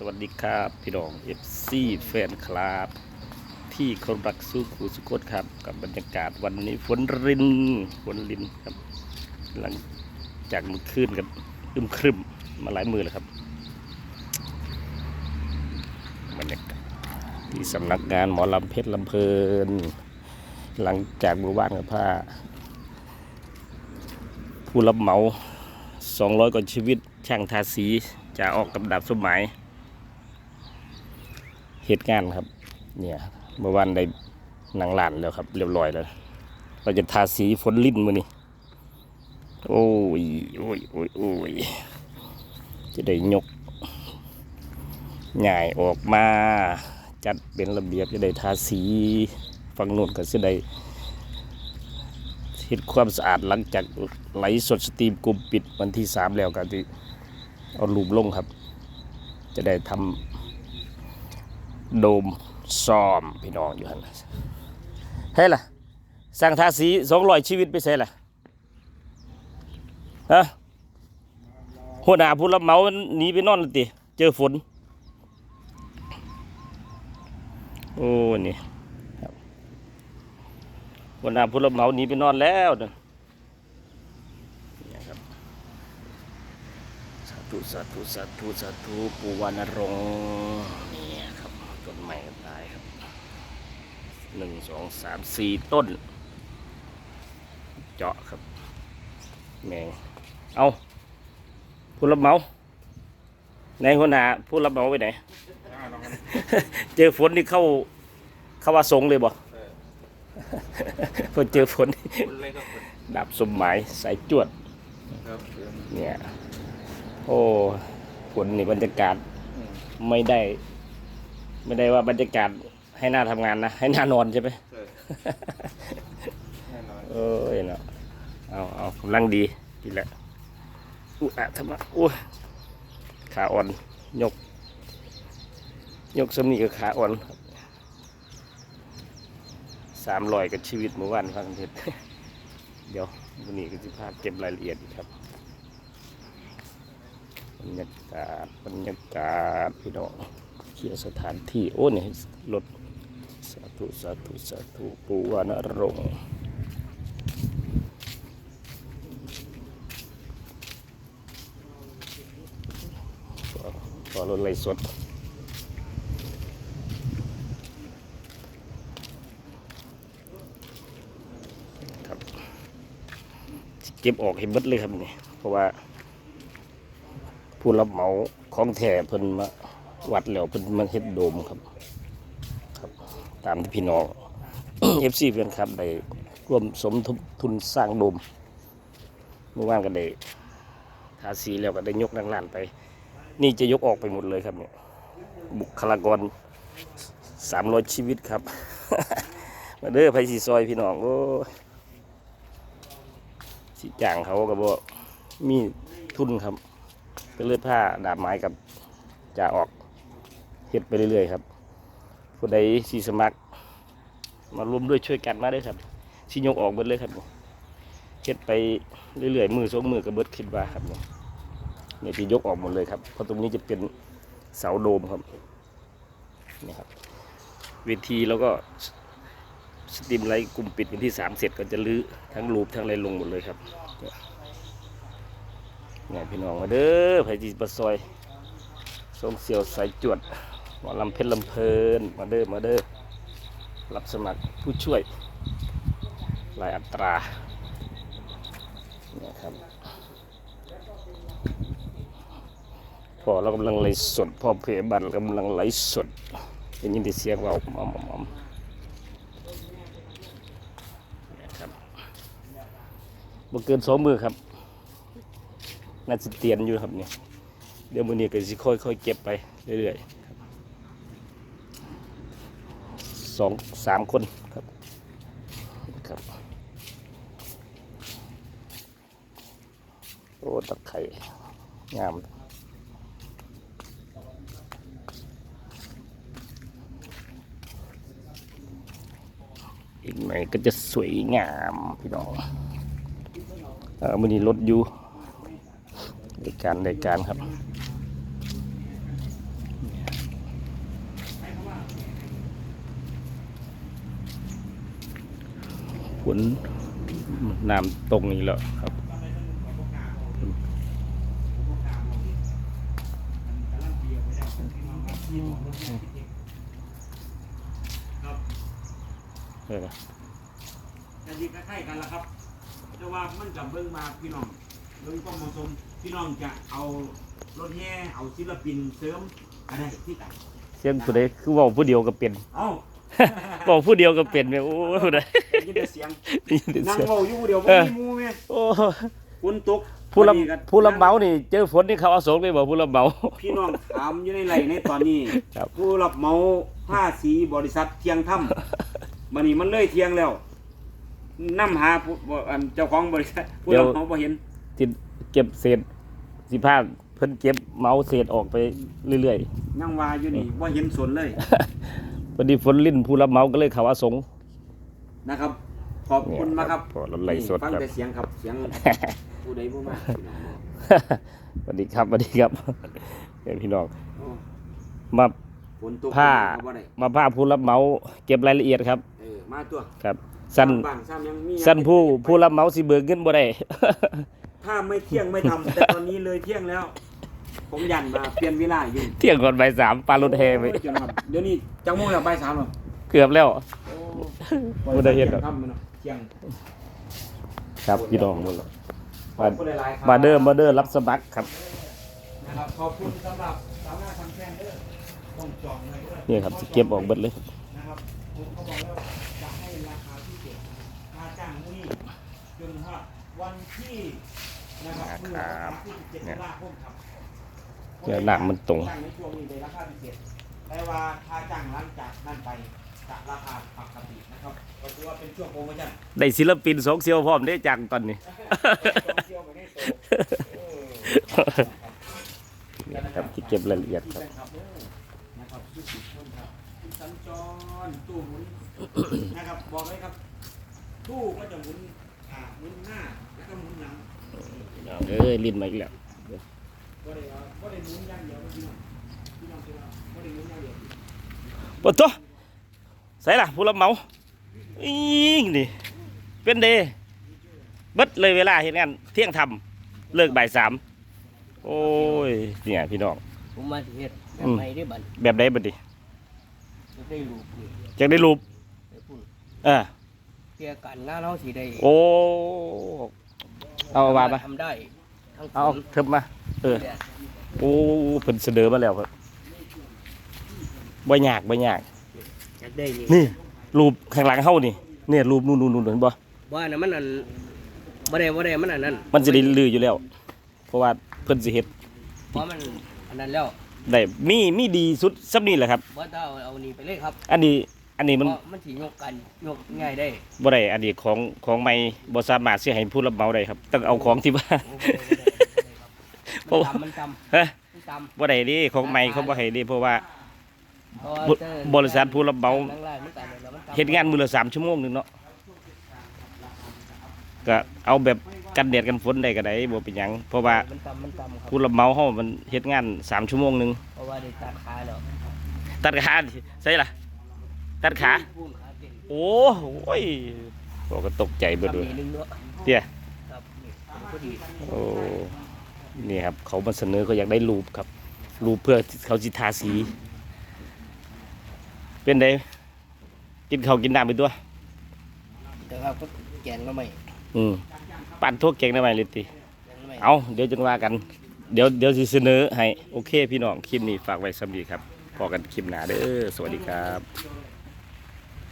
สวัสดีครับพี่น้องเอฟซีแฟนคลับที่คารพรักสู้ครูสุโคตครับ กับบรรยากาศวันนี้ฝนรินฝนรินครับ หลังจากมื่อคืนกันอึมครึมมาหลายมือแล้วครับบรรยากาศที่สำนักงานหมอลำเพชรลำเพลิน หลังจากมือว่างกับผ้าผู้รับเหมา 200กว่าชีวิตช่างทาสีจะออกกับดับสมัย เหตุงานครับ เนี่ยเมื่อวานได้หนังหลานแล้วครับ เรียบร้อยแล้ว เราจะทาสีฝนลิ้นมือนี่โอ้ยโอ้ยโอ้ยโอ้ยจะได้ยกง่ายออกมา จัดเป็นระเบียบจะได้ทาสีฝั่งนู้นก็จะได้เฮ็ดความสะอาดหลังจากไหลสดสตรีมกลุ่มปิดวันที่สามแล้วก็จะเอารูปลงครับ จะได้ทำ โดมซ้อมพี่น้องอยู่หันเฮ้ล่ะสั่งทาสีสองร้อยชีวิตไปใส่ล่ะฮะหัวหน้าผู้รับเหมาหนีไปนอนติเจอฝน โอ้นี่หัวันนาผู้รับเหมาหนีไปนอนแล้วนะสาธุสาธุสาธุสาธุปูวานรง ใหม่ก็ตายครับหนึ่งสองสามสี่ต้น เจาะครับ แมงเอาผู้รับเหมาในหัวหน้าผู้รับเหมาไปไหน เจอฝนนี่เข้าเข้าว่าสงเลยบ่พอเจอฝนคุณเลยครับคุณดับสมหมายสายจวดครับเนี่ย โอ้ฝนนี่บรรยากาศอืมไม่ได้ ไม่ได้ว่าบรรยากาศให้หน้าทำงานนะ ให้หน้านอนใช่ไหมใช่แน่นอนเอ้ยเนาะเอาเอากำลังดีดีแหละอุยอะทำไมโอ้ยขาอ่อนยก ยกสมีกับขาอ่อนสามรอยกับชีวิตเมื่อวานฟังเท็ดเดี๋ยววันนี้ก็จะพาเก็บรายละเอียดอีกครับบรรยากาศบรรยากาศพี่น้อง ขียสถานที่ โอ้เนี่ยรถสาธุสาธุสาธุปูวานรงค์ก็ก็รถไล่สดครับเก็บออกให้เบิดเลยครับนี่เพราะว่าผู้รับเหมาของแท้เพิ่นมา วัดแล้วเพิ่นมาเฮ็ดโดมครับ ครับ ตามที่พี่น้อง FC เพื่อนครับได้ร่วมสมทบทุนสร้างโดมเมื่อวานก็ได้ทาสีแล้วก็ได้ยกนั่งลานไป นี่จะยกออกไปหมดเลยครับเนี่ยบุคลากรสามร้อยชีวิตครับ มาเด้อไผสีซอยพี่น้องโอ้สิจ้างเขาก็บ่มีทุนครับ ก็เลยผ้าดาบไม้กับจะออก ฮ็ดไปเรื่อยๆครับผู้ใดสีสมัคร มารวมด้วยช่วยกันมาได้ครับสิยกออกเบิดเลยครับเฮ็ดไปเรื่อยๆมือสองมือกับเบิดคิดว่าครับเนี่ยเนี่ยจะยกออกหมดเลยครับเพราะตรงนี้จะเป็นเสาโดมครับนี่ครับเวทีแล้วก็สตรีมไลท์กลุ่มปิดวันที่สามเสร็จก็จะลื้อทั้งรูปทั้งอะไรลงหมดเลยครับเนี่ยพี่น้องมาเด้อไผจีบะซอยทรงเสียวสายจวด หมอลำเพชรลำเพลินมาเด้อมาเด้อรับสมัครผู้ช่วยรายอัตราเนี่ยครับพ่อเรากำลังไลฟ์สดพ่อเพบันกำลังไลฟ์สดเป็นยินดีเสียงเราอมอมอมนี่ยครับบ่เกินสองมือครับน่าจะเตียนอยู่ครับเนี่ยเดี๋ยวมือนี้ก็สิค่อยๆเก็บไปเรื่อยๆครับ สองสามคนครับครับโอ้ตะไคร่งามอีกหน่อยก็จะสวยงามพี่น้องเออมือนี้รถอยู่ในการในการครับ ฝนน้ำตกนี่แล้วครับเออแต่ดีคล้ายๆกันละครับ แต่ว่ามันกับเบิ้งมาพี่น้องเบิ้งความเหมาะสมพี่น้องจะเอารถแห่เอาศิลปินเสริมอะไรที่ต่างเสียงผู้ใดคือว่าผู้เดียวก็เป็นเอ้า เว่าผู้เดียวก็เป็นแม่โอ้ผู้ใดได้ยินแต่เสียงได้ยินแต่นั่งเสียงเว้าอยู่ผู้เดียวเอบ่อมีหมู่แม่โอ้ฝนตกผู้รับพอดีกันผู้รับเหมานี่ เจอฝนนี่เขาเอาสงเลยบ่ผู้รับเหมาพี่น้องถามอยู่ในไลน์ในตอนนี้ครับ ผู้รับเหมาผ้าสีบริษัทเทียงถ้ำมันนี่มันเลยเที่ยงแล้วนำหาผู้บ่อันเจ้าของบริษัทผู้รับเหมาบ่เห็นที่เก็บเศษสิพาเพิ่นเก็บเหมาเศษออกไปเรื่อยยังว่าอยู่นี่บ่เห็นสนเลยๆ พอดีฝนลิ้นผู้รับเหมาก็เลยเขาเอาสง นะครับ ขอบคุณมากครับพอเราไล่สดฟังครับแต่เสียงครับ เสียงผู้ใดผู้มาสวัสดีครับสวัสดีครับเป็นพี่น้องโอ้มา ฝนตกผ้าก็บ่ได้มาพาผู้รับเหมาเก็บรายละเอียดครับเออมาตัวครับสั้นบางซ้ำยังมีสั้นผู้ผู้รับเหมาสิเบิกเงินบ่ได้ ถ้าไม่เที่ยงไม่ทำแต่ตอนนี้เลยเที่ยงแล้ว ผมยันมาเปลี่ยนเวลาอยู่เที่ยงก่อนบ่ายสามปลารถแห่ไปโอ้ยจนครับเดี๋ยวนี้จังโมงแล้วบ่ายสามแล้วเกือบแล้ว โอ้บ่ได้เฮ็ดหรอกทำมันเนาะเที่ยงครับพี่น้องหมดแล้วขอบคุณหลายๆครับมาเด้อมาเด้อรับสมัครครับ นะครับขอบคุณสำหรับสาวงานทำแค่เด้อต้องจองเลยด้วยเนี่ยครับสิเก็บออกเบิดเลยครับนะครับผมเขาบอกแล้วจะให้ราคาพิเศษค่าจ้างมื้อนี้จนว่าวันที่นะครับมื้อวันที่17ตุลาคมครับ เดี๋ยวหนักมันตรงจ้างในช่วงนี้ได้ราคาพิเศษแต่ว่าค่าจ้างหลังจากนั้นไปจะราคาปกตินะครับ ก็ถือว่าเป็นช่วงโปรโมชั่น ได้ศิลปินสองเซียวพร้อมได้จังตอนนี้ต้องเที่ยวไปให้โตเออครับที่เก็บรายละเอียดครับนะครับเด้อนะครับทุกสิบคนครับสัญจรตู้หมุนนะครับบอกเลยครับตู้ก็จะหมุนอ่าหมุนหน้าแล้วก็หมุนหลัง เอ้ยลิ้นมาอีกแล้ว ปะโตใส่ล่ะผู้รับเหมาอิงนี่เป็นเดเบิดเลยเวลาเห็นงานเที่ยงทำเลิกบ่ายสามโอ้ยเนี่ยพี่น้องผมมาเฮ็ดแบอืบมใหม่ได้บัดแบบใดบัดนี้จะได้รู้นี่จังได้รูปได้พูดเออเกี่ยกันงานเราสิได้โอ้เอาว่ามาทำได้ ทั้งเอาฝนเทิบมา เออแดดโอ้เพิ่นเสนอมาแล้วครับบ่ยากบ่ยาก อยากได้นี่นี่ รูปข้างหลังเฮานี่ เนี่ยรูปนู่นนู่นนู่นเห็นบ่ว่าอันนั้นมันอันบ่ได้บ่ได้มันอันนั้นมันสิได้ลืออยู่แล้ว เพราะว่าเพิ่นสิเฮ็ดเพราะมันอันนั้นแล้วได้มีมีดีสุดซับนี่แหละครับบ่ต้องเอาเอานี่ไปเลยครับ อันนี้ อันนี้มันเพราะมันสิยกกันยกง่ายได้บ่ได้อันนี้ของของใหม่บ่สามารถสิให้ผู้รับเหมาได้ครับต้องเอาของที่ว่าโอ้บ่ได้บ่ได้บ่ได้ครับมันจำฮะมันจำบ่ได้เดิของใหม่เขาบ่ให้เดิเพราะว่า เพราะว่าบเจ้าบริษัทผู้รับเหมานั่งไล่มันตามแล้วมันจำเฮ็ดงานมื้อละ3ชั่วโมงหนึงเนาะก็เอาแบบกันแดดกันฝนได้ก็ได้บ่เป็นหยังเพราะว่ามันจำมันจำครับผู้รับเหมาเฮามันเฮ็ดงาน3ชั่วโมงหนึงเพราะว่าได้ตัดขาแล้วตัดขาดิใช่ล่ะ ตัดขาพูนขาเก่งโอ้โหยบอกก็ตกใจเบิดทำเลยนี่นึงเนาะเตี้ยครับนี่พอดีโอ้นี่ครับ เขามาเสนอเขาอยากได้รูปครับ รูปเพื่อเขาจิทาสี เป็นไดกินข้าวกินน้ำไปตัวแต่ว่าก็แกงก็ไม่อืมปั่นทั่วเก่งได้ไหมลิติแกงก็ไม่เอาเดี๋ยวจังว่ากัน เดี๋ยวเดี๋ยวสิเสนอให้ โอเค พี่น้องคลิปนี้ฝากไว้สำหรับครับพอกันคลิปหน้าเด้อสวัสดีครับ